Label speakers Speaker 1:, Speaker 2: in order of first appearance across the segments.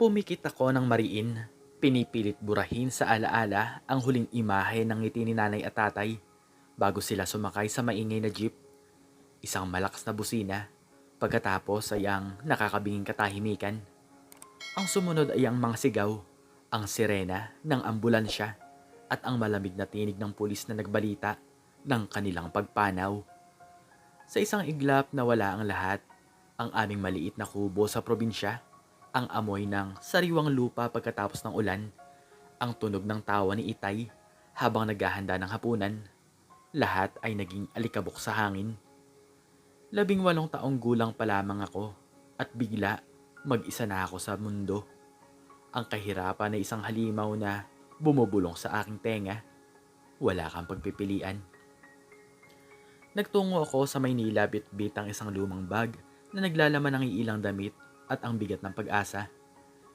Speaker 1: Pumikit ako ng mariin. Pinipilit burahin sa alaala ang huling imahe ng ngiti ni nanay at tatay bago sila sumakay sa maingay na jeep. Isang malakas na busina. Pagkatapos ay ang nakakabinging katahimikan. Ang sumunod ay ang mga sigaw, ang sirena ng ambulansya at ang malamig na tinig ng pulis na nagbalita ng kanilang pagpanaw. Sa isang iglap na wala ang lahat, ang aming maliit na kubo sa probinsya, ang amoy ng sariwang lupa pagkatapos ng ulan, ang tunog ng tawa ni Itay habang naghahanda ng hapunan. Lahat ay naging alikabok sa hangin. Labing walong taong gulang pa lamang ako at bigla mag-isa na ako sa mundo. Ang kahirapan na isang halimaw na bumubulong sa aking tenga. Wala kang pagpipilian. Nagtungo ako sa Maynila bit-bit ang isang lumang bag na naglalaman ng iilang damit at ang bigat ng pag-asa.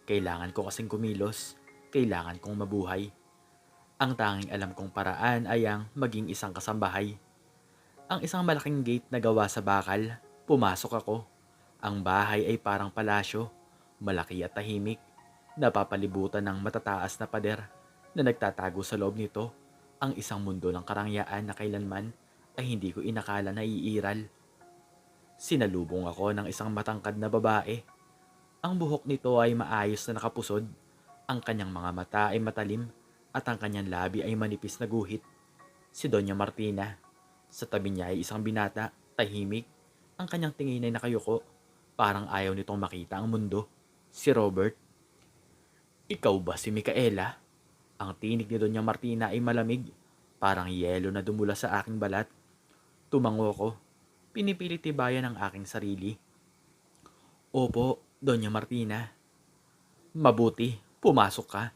Speaker 1: Kailangan ko kasing kumilos, kailangan kong mabuhay. Ang tanging alam kong paraan ay ang maging isang kasambahay. Ang isang malaking gate na gawa sa bakal, pumasok ako. Ang bahay ay parang palasyo, malaki at tahimik, napapalibutan ng matataas na pader na nagtatago sa loob nito ang isang mundo ng karangyaan na kailanman ay hindi ko inakala na iiral. Sinalubong ako ng isang matangkad na babae. Ang buhok nito ay maayos na nakapusod, ang kanyang mga mata ay matalim at ang kanyang labi ay manipis na guhit. Si Doña Martina. Sa tabi niya ay isang binata, tahimik. Ang kanyang tingin ay nakayuko, parang ayaw nitong makita ang mundo. Si Robert. Ikaw ba si Micaela? Ang tinig ni Doña Martina ay malamig, parang yelo na dumula sa aking balat. Tumango ko. Pinipilit tibayan ang aking sarili. Opo, Doña Martina. Mabuti, pumasok ka.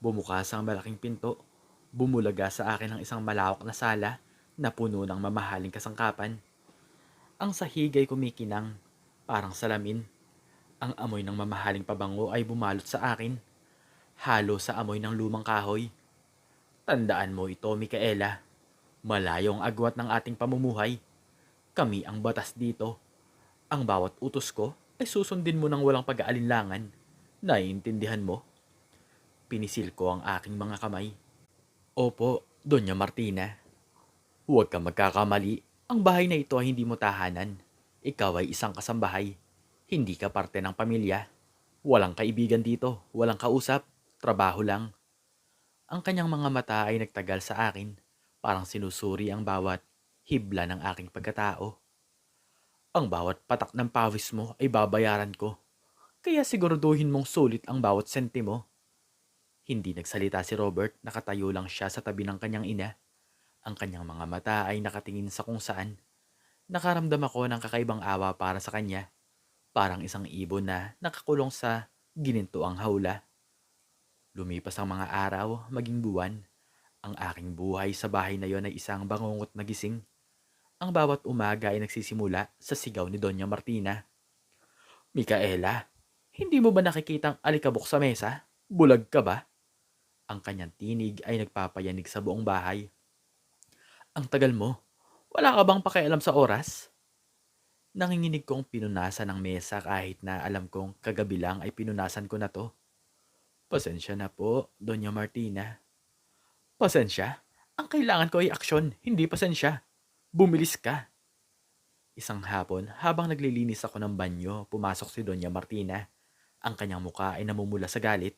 Speaker 1: Bumukas ang malaking pinto. Bumulaga sa akin ang isang malawak na sala na puno ng mamahaling kasangkapan. Ang sahig ay kumikinang, parang salamin. Ang amoy ng mamahaling pabango ay bumalot sa akin. Halo sa amoy ng lumang kahoy. Tandaan mo ito, Micaela. Malayo ang agwat ng ating pamumuhay. Kami ang batas dito. Ang bawat utos ko ay susundin mo ng walang pag-aalinlangan. Naiintindihan mo? Pinisil ko ang aking mga kamay. Opo, Doña Martina. Huwag ka magkakamali. Ang bahay na ito ay hindi mo tahanan. Ikaw ay isang kasambahay. Hindi ka parte ng pamilya. Walang kaibigan dito, walang kausap, trabaho lang. Ang kanyang mga mata ay nagtagal sa akin, parang sinusuri ang bawat hibla ng aking pagkatao. Ang bawat patak ng pawis mo ay babayaran ko, kaya siguraduhin mong sulit ang bawat sentimo. Hindi nagsalita si Robert, nakatayo lang siya sa tabi ng kanyang ina. Ang kanyang mga mata ay nakatingin sa kung saan. Nakaramdam ako ng kakaibang awa para sa kanya, parang isang ibon na nakakulong sa ginintuang hawla. Lumipas ang mga araw, maging buwan. Ang aking buhay sa bahay na yon ay isang bangungot na gising. Ang bawat umaga ay nagsisimula sa sigaw ni Doña Martina. Mikaela, hindi mo ba nakikitang alikabok sa mesa? Bulag ka ba? Ang kanyang tinig ay nagpapayanig sa buong bahay. Ang tagal mo. Wala ka bang pakialam sa oras? Nanginginig kong pinunasan ng mesa kahit na alam kong kagabi lang ay pinunasan ko na to. Pasensya na po, Doña Martina. Pasensya? Ang kailangan ko ay aksyon, hindi pasensya. Bumilis ka. Isang hapon, habang naglilinis ako ng banyo, pumasok si Doña Martina. Ang kanyang muka ay namumula sa galit.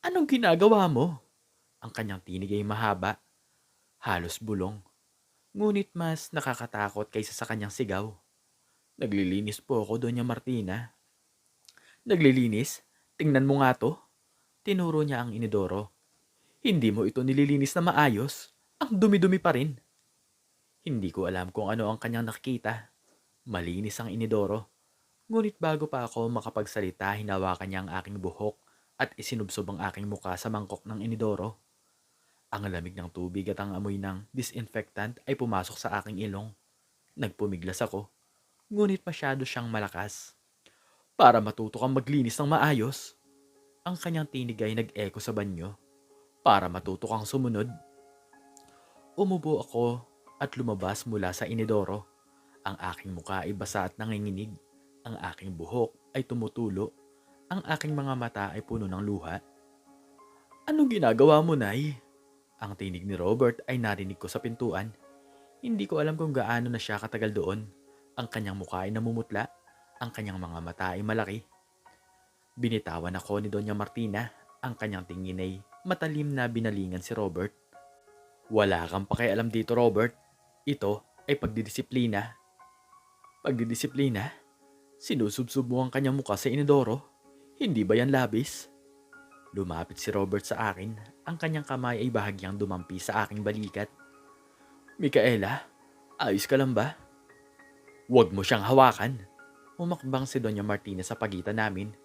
Speaker 1: Anong ginagawa mo? Ang kanyang tinig ay mahaba. Halos bulong. Ngunit mas nakakatakot kaysa sa kanyang sigaw. Naglilinis po ako, Doña Martina. Naglilinis? Tingnan mo nga to. Tinuro niya ang inidoro. Hindi mo ito nililinis na maayos. Ang dumi-dumi pa rin. Hindi ko alam kung ano ang kanyang nakikita. Malinis ang inidoro. Ngunit bago pa ako makapagsalita, hinawakan niya ang aking buhok at isinubsob ang aking muka sa mangkok ng inidoro. Ang lamig ng tubig at ang amoy ng disinfectant ay pumasok sa aking ilong. Nagpumiglas ako. Ngunit masyado siyang malakas. Para matuto kang maglinis ng maayos. Ang kanyang tinig ay nag-echo sa banyo. Para matuto kang sumunod. Umubo ako at lumabas mula sa inidoro. Ang aking muka ay basa at nanginginig. Ang aking buhok ay tumutulo. Ang aking mga mata ay puno ng luha. Anong ginagawa mo, Nay? Ang tinig ni Robert ay narinig ko sa pintuan. Hindi ko alam kung gaano na siya katagal doon. Ang kanyang mukha ay namumutla. Ang kanyang mga mata ay malaki. Binitawan ako ni Doña Martina. Ang kanyang tingin ay matalim na binalingan si Robert. Wala kang pakialam dito, Robert. Ito ay pagdidisiplina. Pagdidisiplina? Sinusubsub mo ang kanyang mukha sa inodoro? Hindi ba yan labis? Lumapit si Robert sa akin. Ang kanyang kamay ay bahagyang dumampi sa aking balikat. Mikaela, ayos ka lang ba? Huwag mo siyang hawakan. Umakbang si Doña Martina sa pagitan namin.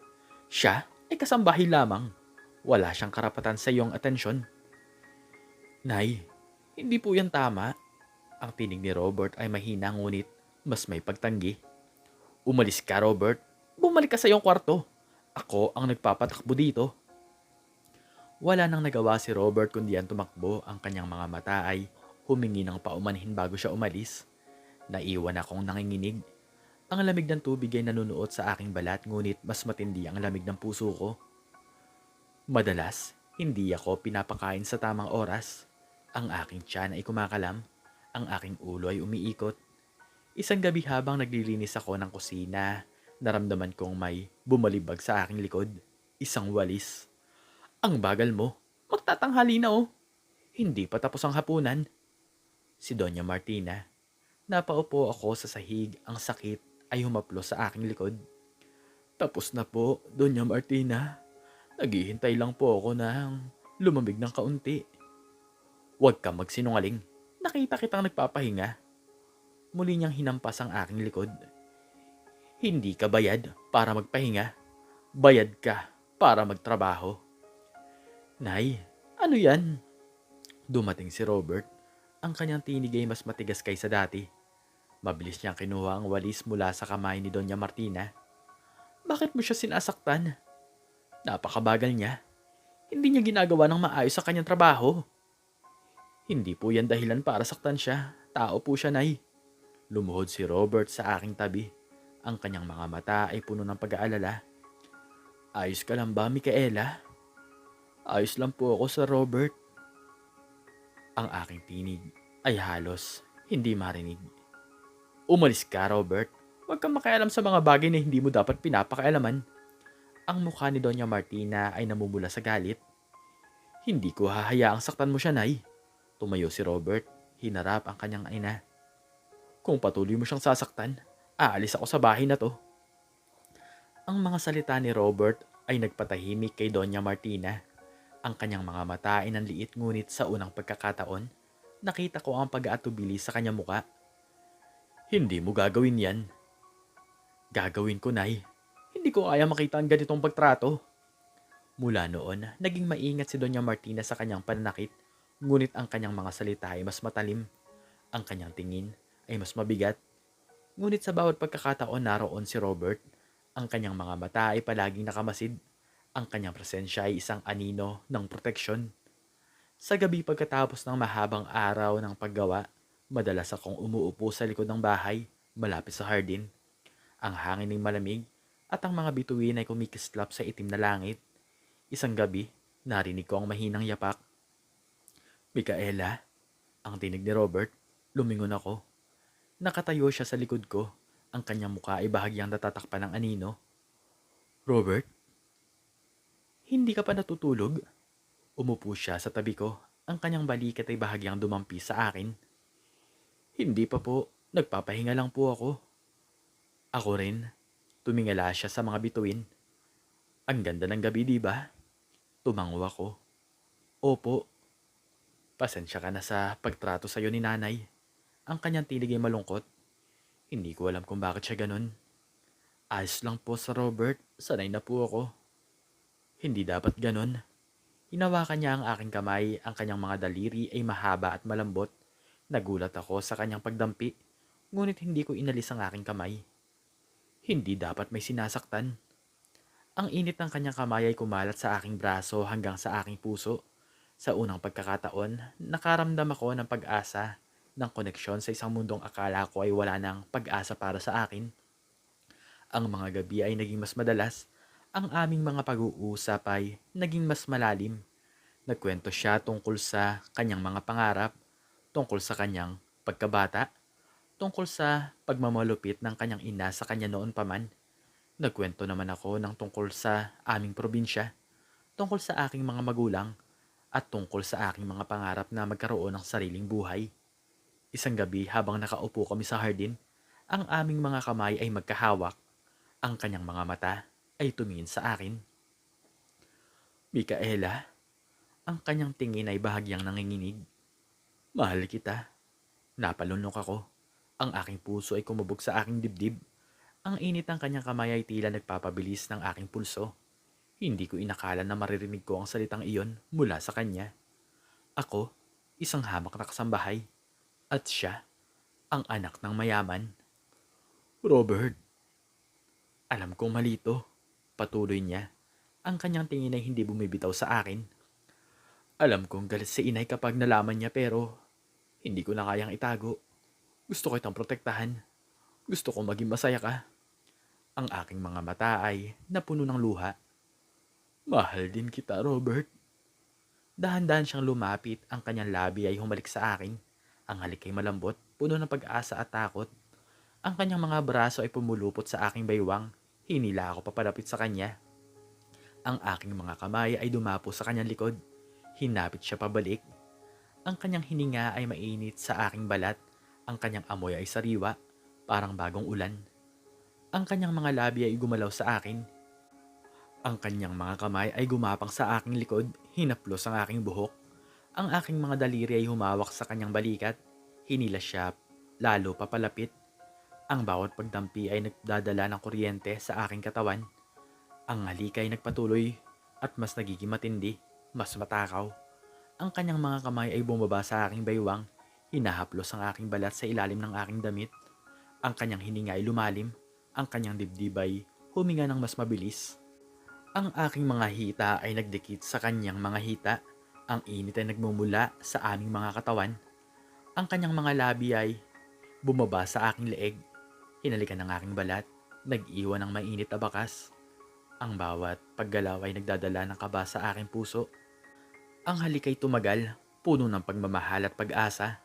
Speaker 1: Siya ay kasambahay lamang. Wala siyang karapatan sa iyong atensyon. Nay, hindi po yan tama. Ang tinig ni Robert ay mahina ngunit mas may pagtanggi. Umalis ka, Robert. Bumalik ka sa iyong kwarto. Ako ang nagpapatakbo dito. Wala nang nagawa si Robert kundi ang tumakbo ang kanyang mga mata ay humingi ng paumanhin bago siya umalis. Naiwan akong nanginginig. Ang lamig ng tubig ay nanunuot sa aking balat ngunit mas matindi ang lamig ng puso ko. Madalas, hindi ako pinapakain sa tamang oras. Ang aking tiyan ay kumakalam. Ang aking ulo ay umiikot. Isang gabi habang naglilinis ako ng kusina, naramdaman kong may bumalibag sa aking likod. Isang walis. Ang bagal mo. Magtatanghali na oh. Hindi pa tapos ang hapunan. Si Doña Martina. Napaupo ako sa sahig. Ang sakit ay humaplo sa aking likod. Tapos na po, Doña Martina. Naghihintay lang po ako ng lumamig ng kaunti. Huwag ka magsinungaling. Nakita kitang nagpapahinga. Muli niyang hinampas ang aking likod. Hindi ka bayad para magpahinga. Bayad ka para magtrabaho. Nay, ano yan? Dumating si Robert. Ang kanyang tinig ay mas matigas kaysa dati. Mabilis niyang kinuha ang walis mula sa kamay ni Doña Martina. Bakit mo siya sinasaktan? Napakabagal niya. Hindi niya ginagawa ng maayos sa kanyang trabaho. Hindi po yan dahilan para saktan siya. Tao po siya, Nay. Lumuhod si Robert sa aking tabi. Ang kanyang mga mata ay puno ng pag-aalala. Ayos ka lang ba, Micaela? Ayos lang po ako sa Robert. Ang aking tinig ay halos hindi marinig. Umalis ka, Robert. Huwag kang makialam sa mga bagay na hindi mo dapat pinapakailaman. Ang mukha ni Doña Martina ay namumula sa galit. Hindi ko hahayaang saktan mo siya, Nay. Tumayo si Robert. Hinarap ang kanyang ina. Kung patuloy mo siyang sasaktan, aalis ako sa bahay na to. Ang mga salita ni Robert ay nagpatahimik kay Doña Martina. Ang kanyang mga mata ay nanliit ngunit sa unang pagkakataon, nakita ko ang pag-aatubili sa kanyang muka. Hindi mo gagawin yan. Gagawin ko, Nay. Hindi ko kaya makita ang ganitong pagtrato. Mula noon, naging maingat si Doña Martina sa kanyang pananakit, ngunit ang kanyang mga salita ay mas matalim. Ang kanyang tingin ay mas mabigat. Ngunit sa bawat pagkakataon naroon si Robert, ang kanyang mga mata ay palaging nakamasid. Ang kanyang presensya ay isang anino ng proteksyon. Sa gabi pagkatapos ng mahabang araw ng paggawa, madalas akong umuupo sa likod ng bahay, malapit sa hardin. Ang hangin ay malamig at ang mga bituin ay kumikislap sa itim na langit. Isang gabi, narinig ko ang mahinang yapak. Mikaela, ang tinig ni Robert, lumingon ako. Nakatayo siya sa likod ko. Ang kanyang mukha ay bahagyang natatakpan ng anino. Robert? Hindi ka pa natutulog? Umupo siya sa tabi ko. Ang kanyang balikat ay bahagyang dumampi sa akin. Hindi pa po. Nagpapahinga lang po ako. Ako rin. Tumingala siya sa mga bituin. Ang ganda ng gabi, di ba? Tumango ako. Opo. Pasensya ka na sa pagtrato sa'yo ni nanay. Ang kanyang tinig ay malungkot. Hindi ko alam kung bakit siya ganun. Ayos lang po sa Robert. Sanay na po ako. Hindi dapat ganun. Hinawakan niya ang aking kamay. Ang kanyang mga daliri ay mahaba at malambot. Nagulat ako sa kanyang pagdampi. Ngunit hindi ko inalis ang aking kamay. Hindi dapat may sinasaktan. Ang init ng kanyang kamay ay kumalat sa aking braso hanggang sa aking puso. Sa unang pagkakataon, nakaramdam ako ng pag-asa ng koneksyon sa isang mundong akala ko ay wala ng pag-asa para sa akin. Ang mga gabi ay naging mas madalas. ang aming mga pag-uusap ay naging mas malalim. Nagkwento siya tungkol sa kanyang mga pangarap, tungkol sa kanyang pagkabata, tungkol sa pagmamalupit ng kanyang ina sa kanya noon pa man. Nagkwento naman ako ng tungkol sa aming probinsya, tungkol sa aking mga magulang, at tungkol sa aking mga pangarap na magkaroon ng sariling buhay. Isang gabi habang nakaupo kami sa hardin, ang aming mga kamay ay magkahawak. Ang kanyang mga mata ay tumingin sa akin. Mikaela, ang kanyang tingin ay bahagyang nanginginig. Mahal kita. Napalunok ako. Ang aking puso ay kumubog sa aking dibdib. Ang init ng kanyang kamay ay tila nagpapabilis ng aking pulso. Hindi ko inakala na maririnig ko ang salitang iyon mula sa kanya. Ako, isang hamak na kasambahay. At siya, ang anak ng mayaman. Robert, alam kong malito. Patuloy niya. Ang kanyang tingin ay hindi bumibitaw sa akin. Alam kong galit si inay kapag nalaman niya pero hindi ko na kayang itago. Gusto ko itang protektahan. Gusto ko maging masaya ka. Ang aking mga mata ay napuno ng luha. Mahal din kita, Robert. Dahan-dahan siyang lumapit, ang kanyang labi ay humalik sa akin. Ang halik ay malambot, puno ng pag-asa at takot. Ang kanyang mga braso ay pumulupot sa aking baywang. Hinila ako papalapit sa kanya. Ang aking mga kamay ay dumapo sa kanyang likod. Hinapit siya pabalik. Ang kanyang hininga ay mainit sa aking balat. Ang kanyang amoy ay sariwa, parang bagong ulan. Ang kanyang mga labi ay gumalaw sa akin. Ang kanyang mga kamay ay gumapang sa aking likod, hinaplos ang aking buhok. Ang aking mga daliri ay humawak sa kanyang balikat. Hinila siya lalo papalapit. Ang bawat pagdampi ay nagdadala ng kuryente sa aking katawan. Ang halik ay nagpatuloy at mas nagiging matindi, mas matakaw. Ang kanyang mga kamay ay bumaba sa aking baywang, hinahaplos ang aking balat sa ilalim ng aking damit. Ang kanyang hininga ay lumalim, ang kanyang dibdib ay huminga ng mas mabilis. Ang aking mga hita ay nagdikit sa kanyang mga hita. Ang init ay nagmumula sa aming mga katawan. Ang kanyang mga labi ay bumaba sa aking leeg. Hinalikan ng aking balat, nag-iwan ng mainit na bakas. Ang bawat paggalaw ay nagdadala ng kaba sa aking puso. Ang halik ay tumagal, puno ng pagmamahal at pag-asa.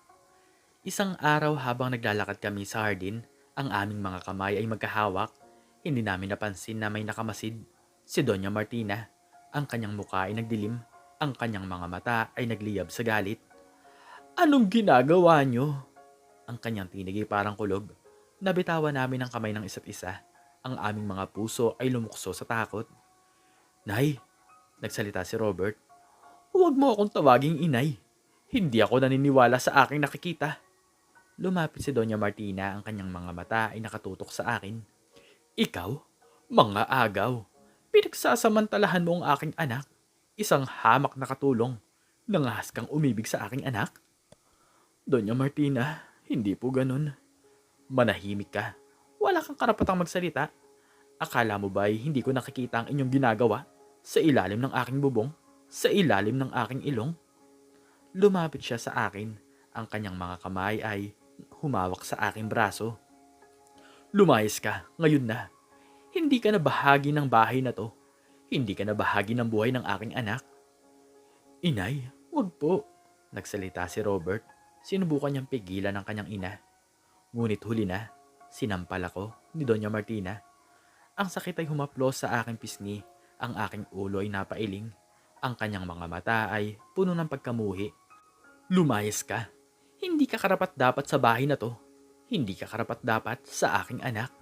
Speaker 1: Isang araw habang naglalakad kami sa hardin, ang aming mga kamay ay magkahawak. Hindi namin napansin na may nakamasid. Si Doña Martina. Ang kanyang mukha ay nagdilim. Ang kanyang mga mata ay nagliyab sa galit. Anong ginagawa niyo? Ang kanyang tinig ay parang kulog. Nabitawan namin ang kamay ng isa't isa. Ang aming mga puso ay lumukso sa takot. Nay, nagsalita si Robert. Huwag mo akong tawaging inay. Hindi ako naniniwala sa aking nakikita. Lumapit si Doña Martina, ang kanyang mga mata ay nakatutok sa akin. Ikaw? Mga agaw. Pinagsasamantalahan mo ang aking anak. Isang hamak na katulong. Nangahas kang umibig sa aking anak? Doña Martina, hindi po ganun. Manahimik ka. Wala kang karapatang magsalita. Akala mo ba hindi ko nakikita ang inyong ginagawa? Sa ilalim ng aking bubong? Sa ilalim ng aking ilong? Lumapit siya sa akin. Ang kanyang mga kamay ay humawak sa aking braso. Lumayas ka, ngayon na. Hindi ka na bahagi ng bahay na to. Hindi ka na bahagi ng buhay ng aking anak. Inay, wag po. Nagsalita si Robert. Sinubukan niyang pigilan ang kanyang ina. Ngunit huli na, sinampal ako ni Doña Martina. Ang sakit ay humaplos sa aking pisngi. Ang aking ulo ay napailing. Ang kanyang mga mata ay puno ng pagkamuhi. Lumayas ka. Hindi ka karapat dapat sa bahay na to. Hindi ka karapat dapat sa aking anak.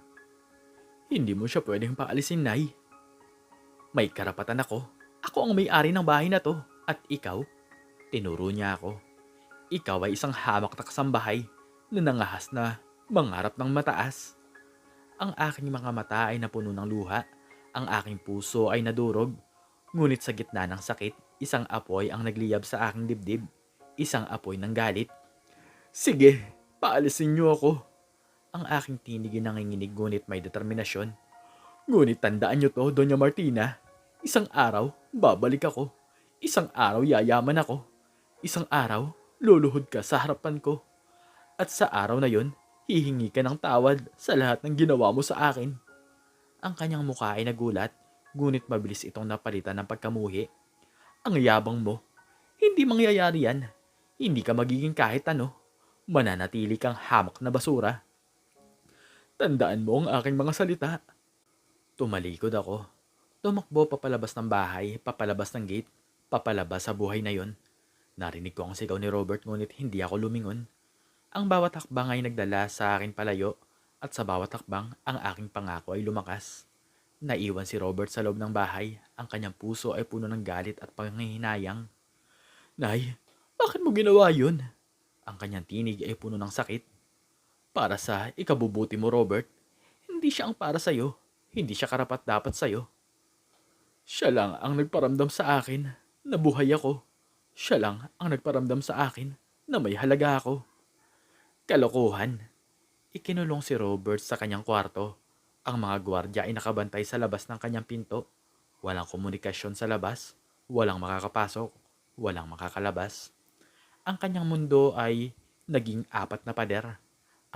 Speaker 1: Hindi mo siya pwedeng paalisin, Nay. May karapatan ako. Ako ang may-ari ng bahay na to. At ikaw, tinuro niya ako. Ikaw ay isang hamak na kasambahay na nangahas na mangarap ng mataas. Ang aking mga mata ay napuno ng luha. Ang aking puso ay nadurog. Ngunit sa gitna ng sakit, isang apoy ang nagliyab sa aking dibdib. Isang apoy ng galit. Sige, paalisin niyo ako. Ang aking tinig ay nanginginig ngunit may determinasyon. Ngunit tandaan niyo to, Doña Martina. Isang araw, babalik ako. Isang araw, yayaman ako. Isang araw, luluhod ka sa harapan ko. At sa araw na yon, hihingi ka ng tawad sa lahat ng ginawa mo sa akin. Ang kanyang mukha ay nagulat, ngunit mabilis itong napalitan ng pagkamuhi. Ang yabang mo. Hindi mangyayari yan. Hindi ka magiging kahit ano. Mananatili kang hamak na basura. Tandaan mo ang aking mga salita. Tumalikod ako. Tumakbo papalabas ng bahay, papalabas ng gate, papalabas sa buhay na yon. Narinig ko ang sigaw ni Robert ngunit hindi ako lumingon. Ang bawat hakbang ay nagdala sa akin palayo at sa bawat hakbang ang aking pangako ay lumakas. Naiwan si Robert sa loob ng bahay. Ang kanyang puso ay puno ng galit at panghihinayang. Nay, bakit mo ginawa yun? Ang kanyang tinig ay puno ng sakit. Para sa ikabubuti mo, Robert, hindi siya ang para sa'yo. Hindi siya karapat dapat sa'yo. Siya lang ang nagparamdam sa akin na buhay ako. Siya lang ang nagparamdam sa akin na may halaga ako. Kalokohan. Ikinulong si Robert sa kanyang kwarto. Ang mga gwardya ay nakabantay sa labas ng kanyang pinto. Walang komunikasyon sa labas. Walang makakapasok. Walang makakalabas. Ang kanyang mundo ay naging apat na pader.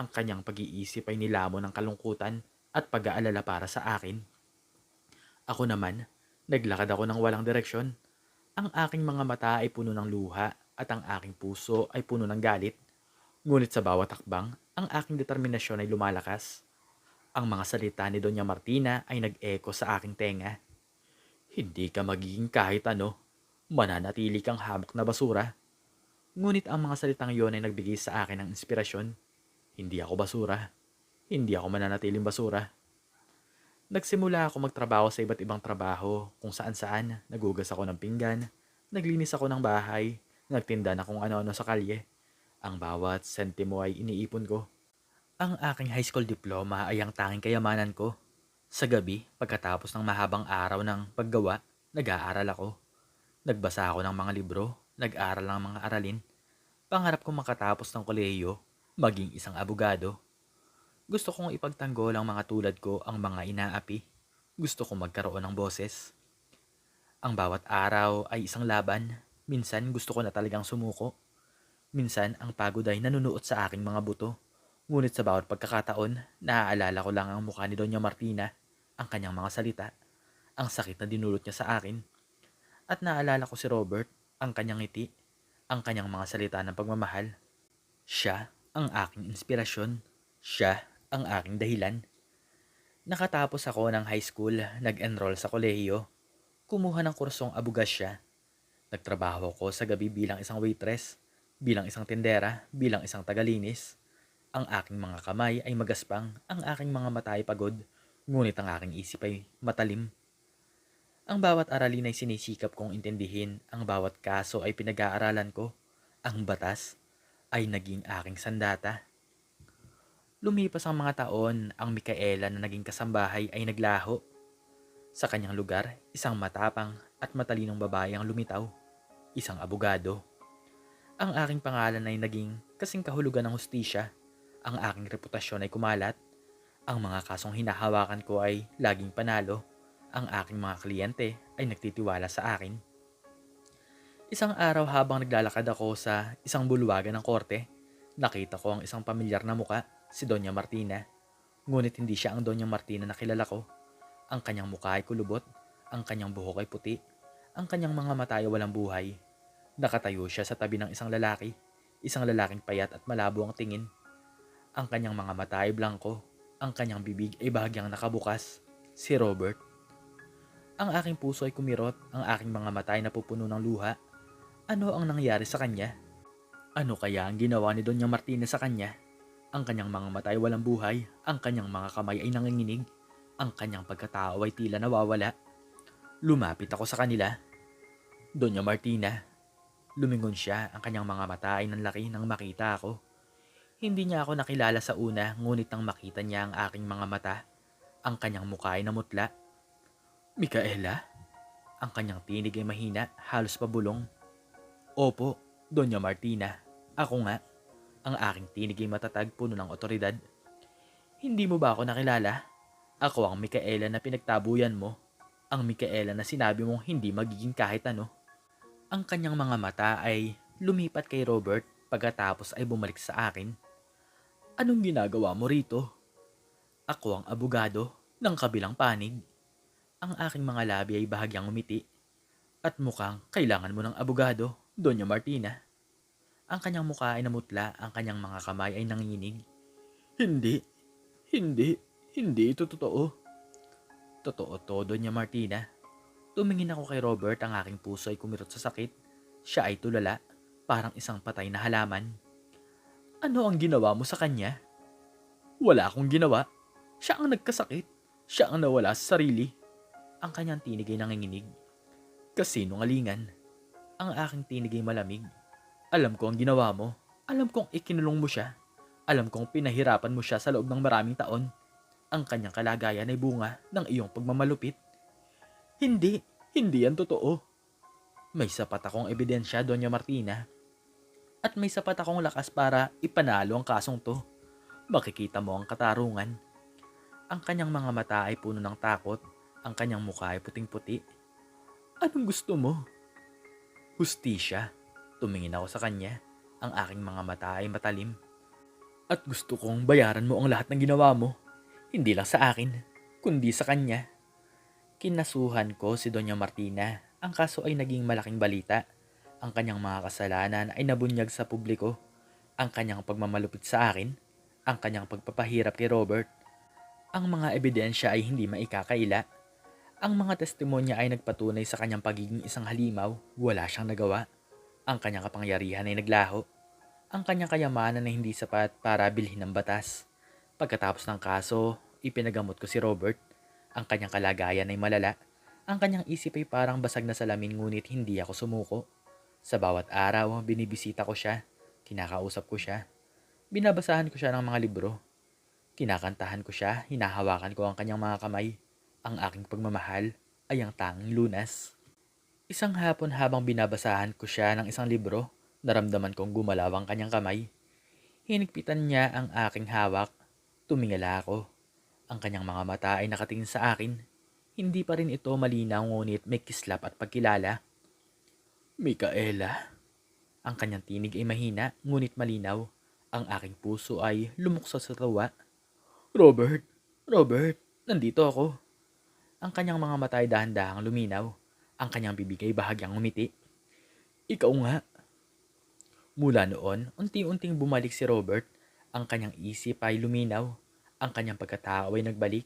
Speaker 1: Ang kanyang pag-iisip ay nilamo ng kalungkutan at pag-aalala para sa akin. Ako naman, naglakad ako ng walang direksyon. Ang aking mga mata ay puno ng luha at ang aking puso ay puno ng galit. Ngunit sa bawat hakbang, ang aking determinasyon ay lumalakas. Ang mga salita ni Doña Martina ay nag-echo sa aking tenga. Hindi ka magiging kahit ano. Mananatili kang hamak na basura. Ngunit ang mga salitang yon ay nagbigay sa akin ng inspirasyon. Hindi ako basura. Hindi ako mananatiling basura. Nagsimula ako magtrabaho sa iba't ibang trabaho kung saan saan. Nagugas ako ng pinggan, naglinis ako ng bahay, nagtinda na kung ano-ano sa kalye. Ang bawat sentimo ay iniipon ko. Ang aking high school diploma ay ang tanging kayamanan ko. Sa gabi, pagkatapos ng mahabang araw ng paggawa, nag-aaral ako. Nagbasa ako ng mga libro, nag-aral ng mga aralin. Pangarap kong makatapos ng kolehiyo, maging isang abogado. Gusto kong ipagtanggol ang mga tulad ko ang mga inaapi. Gusto kong magkaroon ng boses. Ang bawat araw ay isang laban. Minsan gusto ko na talagang sumuko. Minsan ang pagod ay nanunuot sa aking mga buto. Ngunit sa bawat pagkakataon, naaalala ko lang ang mukha ni Doña Martina, ang kanyang mga salita, ang sakit na dinulot niya sa akin. At naalala ko si Robert, ang kanyang ngiti, ang kanyang mga salita ng pagmamahal. Siya ang aking inspirasyon. Siya ang aking dahilan. Nakatapos ako ng high school, nag-enroll sa kolehiyo. Kumuha ng kursong abugasya. Nagtrabaho ko sa gabi bilang isang waitress, bilang isang tendera, bilang isang tagalinis. Ang aking mga kamay ay magaspang, ang aking mga mata ay pagod, ngunit ang aking isip ay matalim. Ang bawat aralin ay sinisikap kong intindihin, ang bawat kaso ay pinag-aaralan ko, ang batas ay naging aking sandata. Lumipas ang mga taon, ang Mikaela na naging kasambahay ay naglaho. Sa kanyang lugar, isang matapang at matalinong babae ang lumitaw. Isang abogado. Ang aking pangalan ay naging kasing kahulugan ng hustisya. Ang aking reputasyon ay kumalat. Ang mga kasong hinahawakan ko ay laging panalo. Ang aking mga kliyente ay nagtitiwala sa akin. Isang araw habang naglalakad ako sa isang bulwagan ng korte, nakita ko ang isang pamilyar na muka si Doña Martina. Ngunit hindi siya ang Doña Martina na kilala ko. Ang kanyang mukha ay kulubot, ang kanyang buhok ay puti, ang kanyang mga mata ay walang buhay. Nakatayo siya sa tabi ng isang lalaki, isang lalaking payat at malabo ang tingin. Ang kanyang mga mata ay blanco, ang kanyang bibig ay bahagyang nakabukas. Si Robert. Ang aking puso ay kumirot, ang aking mga mata ay napupuno ng luha. Ano ang nangyari sa kanya? Ano kaya ang ginawa ni Doña Martina sa kanya? Ang kanyang mga mata ay walang buhay, ang kanyang mga kamay ay nanginginig, ang kanyang pagkatao ay tila nawawala. Lumapit ako sa kanila. Doña Martina. Lumingon siya, ang kanyang mga mata ay nanlaki nang makita ako. Hindi niya ako nakilala sa una, ngunit nang makita niya ang aking mga mata, ang kanyang mukha ay namutla. Mikaela? Ang kanyang tinig ay mahina, halos pabulong. Opo, Doña Martina. Ako nga. Ang aking tinig ay matatag puno ng otoridad. Hindi mo ba ako nakilala? Ako ang Mikaela na pinagtabuyan mo. Ang Mikaela na sinabi mong hindi magiging kahit ano. Ang kanyang mga mata ay lumipat kay Robert pagkatapos ay bumalik sa akin. Anong ginagawa mo rito? Ako ang abogado ng kabilang panig. Ang aking mga labi ay bahagyang umiti. At mukhang kailangan mo ng abogado, Doña Martina. Ang kanyang mukha ay namutla, ang kanyang mga kamay ay nanginginig. Hindi, hindi, hindi ito totoo. Totoo to, Doña Martina. Tumingin ako kay Robert, ang aking puso ay kumirot sa sakit. Siya ay tulala, parang isang patay na halaman. Ano ang ginawa mo sa kanya? Wala akong ginawa. Siya ang nagkasakit. Siya ang nawala sa sarili. Ang kanyang tinig ay nanginginig. Kasinungalingan. Ang aking tinig ay malamig. Alam ko ang ginawa mo. Alam kong ikinulong mo siya. Alam kong pinahirapan mo siya sa loob ng maraming taon. Ang kanyang kalagayan ay bunga ng iyong pagmamalupit. Hindi, hindi yan totoo. May sapat akong ebidensya, Doña Martina. At may sapat akong lakas para ipanalo ang kasong to. Makikita mo ang katarungan. Ang kanyang mga mata ay puno ng takot. Ang kanyang mukha ay puting-puti. Anong gusto mo? Hustisya. Tumingin ako sa kanya. Ang aking mga mata ay matalim. At gusto kong bayaran mo ang lahat ng ginawa mo. Hindi lang sa akin, kundi sa kanya. Kinasuhan ko si Doña Martina. Ang kaso ay naging malaking balita. Ang kanyang mga kasalanan ay nabunyag sa publiko. Ang kanyang pagmamalupit sa akin. Ang kanyang pagpapahirap kay Robert. Ang mga ebidensya ay hindi maikakaila. Ang mga testimonya ay nagpatunay sa kanyang pagiging isang halimaw. Wala siyang nagawa. Ang kanyang kapangyarihan ay naglaho. Ang kanyang kayamanan ay hindi sapat para bilhin ng batas. Pagkatapos ng kaso, ipinagamot ko si Robert. Ang kanyang kalagayan ay malala. Ang kanyang isip ay parang basag na salamin ngunit hindi ako sumuko. Sa bawat araw, binibisita ko siya. Kinakausap ko siya. Binabasahan ko siya ng mga libro. Kinakantahan ko siya, hinahawakan ko ang kanyang mga kamay. Ang aking pagmamahal ay ang tanging lunas. Isang hapon habang binabasahan ko siya ng isang libro, naramdaman kong gumalaw ang kanyang kamay. Hinigpitan niya ang aking hawak. Tumingala ako. Ang kanyang mga mata ay nakatingin sa akin. Hindi pa rin ito malinaw ngunit may kislap at pagkilala. Mikaela. Ang kanyang tinig ay mahina ngunit malinaw. Ang aking puso ay lumuksa sa tawa. Robert, Robert, nandito ako. Ang kanyang mga mata ay dahan-dahang luminaw. Ang kanyang bibig ay bahagyang umiti. Ikaw nga. Mula noon, unti-unting bumalik si Robert. Ang kanyang isip ay luminaw. Ang kanyang pagkatao ay nagbalik.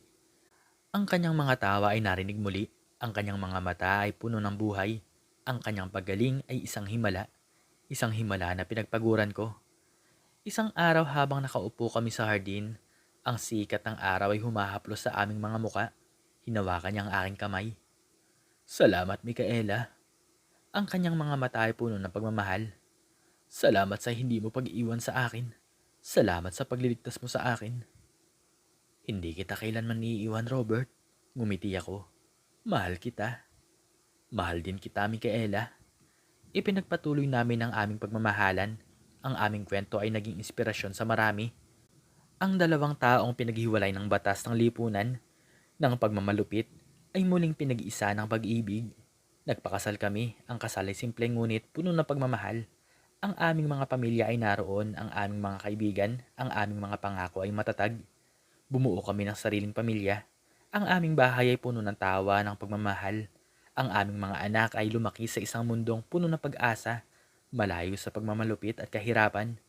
Speaker 1: Ang kanyang mga tawa ay narinig muli. Ang kanyang mga mata ay puno ng buhay. Ang kanyang paggaling ay isang himala. Isang himala na pinagpaguran ko. Isang araw habang nakaupo kami sa hardin, ang sikat ng araw ay humahaplos sa aming mga muka. Hinawakan niya ang aking kamay. Salamat, Mikaela. Ang kanyang mga mata ay puno ng pagmamahal. Salamat sa hindi mo pag-iwan sa akin. Salamat sa pagliligtas mo sa akin. Hindi kita kailanman iiwan, Robert. Ngumiti ako. Mahal kita. Mahal din kita, Mikaela. Ipinagpatuloy namin ang aming pagmamahalan. Ang aming kwento ay naging inspirasyon sa marami. Ang dalawang taong pinaghiwalay ng batas ng lipunan ng pagmamalupit ay muling pinag-iisa ng pag-ibig. Nagpakasal kami, ang kasal ay simple ngunit puno ng pagmamahal. Ang aming mga pamilya ay naroon, ang aming mga kaibigan, ang aming mga pangako ay matatag. Bumuo kami ng sariling pamilya. Ang aming bahay ay puno ng tawa ng pagmamahal. Ang aming mga anak ay lumaki sa isang mundong puno ng pag-asa, malayo sa pagmamalupit at kahirapan.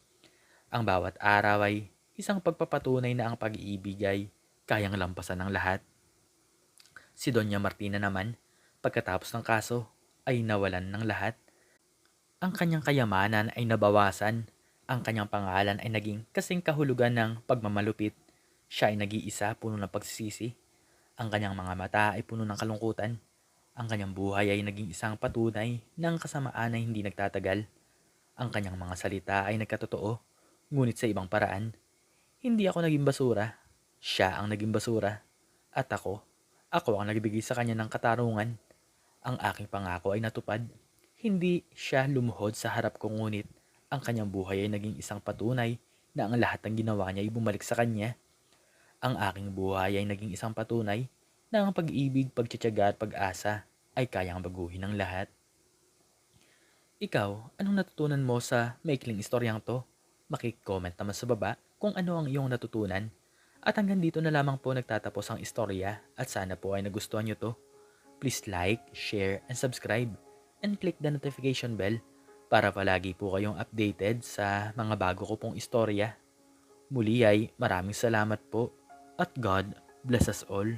Speaker 1: Ang bawat araw ay isang pagpapatunay na ang pag-iibig ay kayang lampasan ng lahat. Si Doña Martina naman, pagkatapos ng kaso, ay nawalan ng lahat. Ang kanyang kayamanan ay nabawasan. Ang kanyang pangalan ay naging kasing kahulugan ng pagmamalupit. Siya ay nag-iisa puno ng pagsisisi. Ang kanyang mga mata ay puno ng kalungkutan. Ang kanyang buhay ay naging isang patunay ng kasamaan na hindi nagtatagal. Ang kanyang mga salita ay nagkatotoo, ngunit sa ibang paraan. Hindi ako naging basura. Siya ang naging basura. At ako, ako ang nagbigay sa kanya ng katarungan. Ang aking pangako ay natupad. Hindi siya lumuhod sa harap ko ngunit ang kanyang buhay ay naging isang patunay na ang lahat ng ginawa niya ay bumalik sa kanya. Ang aking buhay ay naging isang patunay na ang pag-ibig, pagtsatsaga at pag-asa ay kayang baguhin ng lahat. Ikaw, anong natutunan mo sa maikling istoryang to? Makicomment naman sa baba kung ano ang iyong natutunan. At hanggang dito na lamang po nagtatapos ang istorya at sana po ay nagustuhan nyo to. please like, share, and subscribe. And click the notification bell para palagi po kayong updated sa mga bago ko pong istorya. Muli ay maraming salamat po at God bless us all.